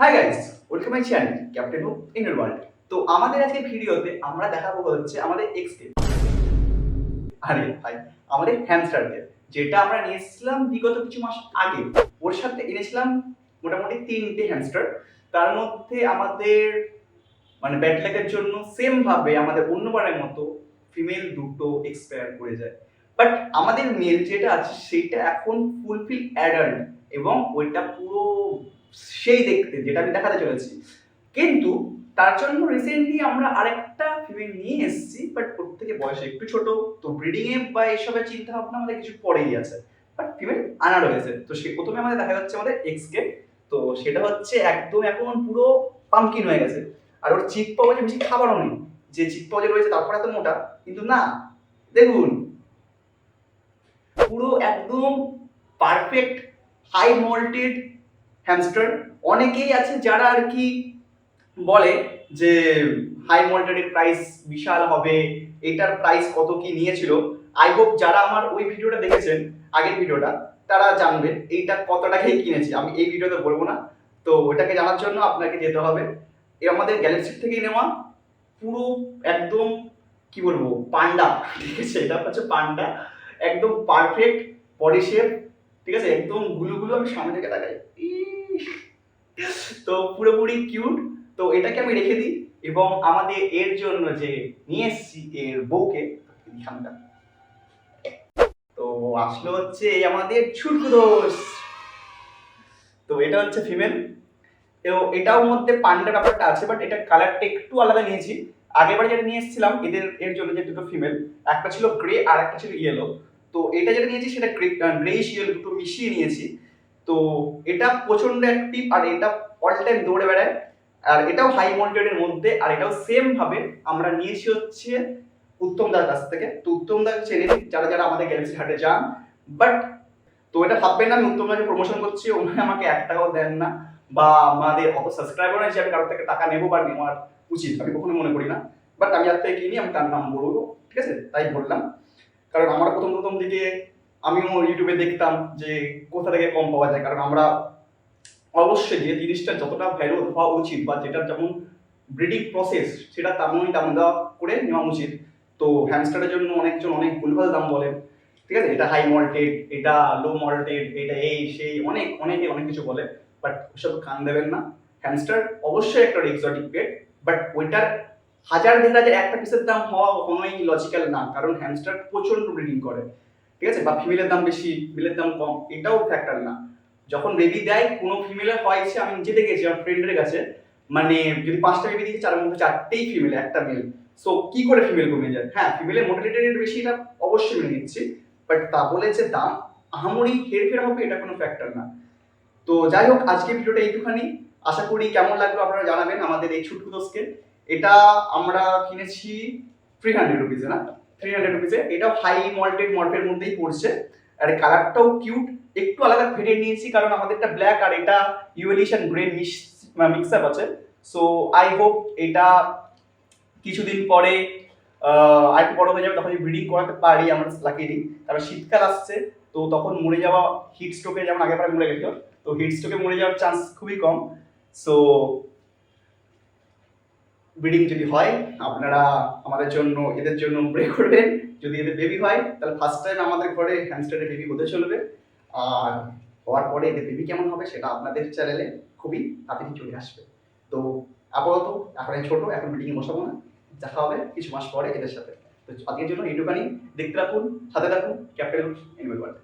Hi guys welcome my channel captain of inner world তো আমাদের আজকের ভিডিওতে আমরা দেখাবো হচ্ছে আমাদের এক্সকে আরে ভাই, আমাদের হ্যামস্টারকে যেটা আমরা নিয়েছিলাম বিগত কিছু মাস আগে। ওর সাথে এনেছিলাম মোটামুটি তিনটে হ্যামস্টার তার মধ্যে আমাদের মানে ব্যাটল্যাকের জন্য সেম ভাবে আমাদের অন্যবারের মতো ফিমেল দুটো এক্সপায়ার করে যায়। বাট আমাদের মেল যেটা আছে, সেটা এখন ফুলফিল অ্যাডাল্ট এবং ওইটা পুরো সেই দেখতে, যেটা আমি দেখাতে চলেছি। কিন্তু তার জন্য রিসেন্টলি আমরা আরেকটা ফিমেল নিয়ে এসেছি বাট ওর থেকে বয়স একটু ছোট, তো ব্রিডিং এ বা এসবের চিন্তা ভাবনা আমাদের কিছু পরেই আছে। বাট ফিমেল আনা রয়েছে। তো সে প্রথমে আমাদের দেখা যাচ্ছে আমাদের এক্স কে তো সেটা হচ্ছে একদম এখন পুরো পামকিন হয়ে গেছে। আর ওর চিপ পাওয়া বেশি খাবারও নেই। যে চিপ পাওয়া রয়েছে তারপরে এত মোটা, কিন্তু না, দেখুন, পুরো একদম পারফেক্ট হাই মল্টেড হ্যামস্টার অনেকেই আছে যারা আর কি বলে যে হাই মল্টেডের প্রাইস বিশাল হবে, এটার প্রাইস কত কি নিয়েছিল। আই হোপ যারা আমার ওই ভিডিওটা দেখেছেন, আগের ভিডিওটা, তারা জানবে এইটা কত টাকায় কিনেছি। আমি এই ভিডিওতে বলব না। তো ওটাকে জানার জন্য আপনাকে যেতে হবে। এ আমাদের গ্যালাক্সি থেকেই নেওয়া পুরো একদম কি বলব, পান্ডা। ঠিক আছে, এটা হচ্ছে পান্ডা। একদম পারফেক্ট বডি শেপ ঠিক আছে, একদমগুলো গুলো আমি সামনে থেকে তাকাই! তো পুরোপুরি কিউট তো এটাকে আমি রেখে দিই এবং আমাদের এর জন্য যে নিয়ে এসেছি এর বউকে তো আসলো হচ্ছে আমাদের ছুটকু দোষ। তো এটা হচ্ছে ফিমেল তো এটাও মধ্যে পান্ডা ব্যাপারটা আছে বাট এটা কালারটা একটু আলাদা নিয়েছি। আগেরবার যেটা নিয়ে এসেছিলাম, এদের, এর জন্য যে দুটো ফিমেল একটা ছিল গ্রে আর একটা ছিল ইয়েলো তো এটা যেটা নিয়েছি সেটা গ্রে গ্রেইশ ইয়েলো দুটো মিশিয়ে নিয়েছি। তো এটা প্রচণ্ড অ্যাক্টিভ আর এটা অল টাইম দৌড়ে বেড়ায়। আর এটাও হাই মল্টেডের মধ্যে, আর এটাও সেম ভাবে আমরা নিয়েছি হচ্ছে উত্তম দার কাছ থেকে। তো উত্তম দার চেনে যারা যারা আমাদের গ্যালাক্সি হাটে যান। বাট তো এটা ভাববেন না, আমি উত্তম দাকে প্রমোশন করছি, ওনারা আমাকে এক টাকাও দেন না। বা আমাদের অত সাবস্ক্রাইবার আমি কারোর থেকে টাকা নেব বা নেওয়ার উচিত, আমি কখনো মনে করি না। বাট আমি আর থেকে কিনি, আমি তার নাম বলব, ঠিক আছে? তাই বললাম। কারণ আমার প্রথম প্রথম দিকে আমিও ইউটিউবে দেখতাম যে কোথা থেকে কম পাওয়া যায়, কারণ আমরা অবশ্যই যে জিনিসটা যতটা ভ্যালু হওয়া উচিত বা যেটা যেমন ব্রিডিং প্রসেস সেটা তেমনই দাম দেওয়া করে নেওয়া উচিত। তো হ্যামস্টারের জন্য অনেকজন অনেক ভুলভাল দাম বলে। ঠিক আছে? এটা হাই মল্টেড এটা লো মল্টেড এটা এই, সেই, অনেক, অনেকে অনেক কিছু বলে বাট ওসব কান দেবেন না। হ্যামস্টার অবশ্যই একটা এক্সোটিক পেট বাট ওইটার হাজার দেড় হাজার একটা পিসের দাম হওয়া কখনোই লজিক্যাল না, কারণ হ্যামস্টার প্রচণ্ড ব্রিডিং করে। ঠিক আছে? বা ফিমেলের দাম বেশি মেলের দাম কম, এটাও ফ্যাক্টর না। যখন বেবি দেয়, কোনো ফিমেলের হয়েছে, আমি নিজে দেখেছি, আমার ফ্রেন্ডের কাছে মানে যদি পাঁচটা বেবি দিয়েছি চারের মধ্যে চারটেই ফিমেল একটা মেল সো কি করে ফিমেল কমে যায়? হ্যাঁ ফিমেলের মোটালিটি রেট বেশি, এটা অবশ্যই মেনে নিচ্ছি। বাট তা বলে যে দাম, আহামরি হেরফের হবে, এটা কোনো ফ্যাক্টর না। তো যাই হোক, আজকে ভিডিওটা এইটুখানি। আশা করি কেমন লাগল আপনারা জানাবেন আমাদের এই ছুটকু দোষকে এটা আমরা কিনেছি থ্রি হান্ড্রেড রুপিসে না? থ্রি হান্ড্রেড রুপিসে এটাও হাই মল্টেড মল্টের মধ্যেই পড়ছে। আর কালারটাও কিউট একটু আলাদা ভেরিয়েন্ট নিয়েছি কারণ আমাদেরটা ব্ল্যাক আর এটা ইউএলিশন গ্রেন মিক্স আপ আছে। সো আই হোপ এটা কিছুদিন পরে আর একটু বড় হয়ে যাবে, তখন ব্রিডিং করাতে পারি, আমরা লাকিলি কারণ শীতকাল আসছে, তো তখন মরে যাওয়া হিট স্ট্রোকে যেমন আগেরবার মরে গেছিল, তো হিট স্ট্রোকে মরে যাওয়ার চান্স খুবই কম। সো ব্রিডিং যদি হয়, আপনারা আমাদের জন্য, এদের জন্য প্রে করবেন। যদি এদের বেবি হয়, তাহলে ফার্স্ট টাইম আমাদের ঘরে হ্যামস্টারের বেবি হতে চলবে। আর হওয়ার পরে এদের বেবি কেমন হবে, সেটা আপনাদের চ্যানেলে খুবই তাড়াতাড়ি চলে আসবে। তো আপাতত এখন ছোট, এখন ব্রিডিং বসাবো না। দেখা হবে কিছু মাস পরে এদের সাথে। তো আজকের জন্য এইটুখানি। দেখতে রাখুন সাথে রাখুন ক্যাপ্টেন এনিমেল ওয়ার্ল্ড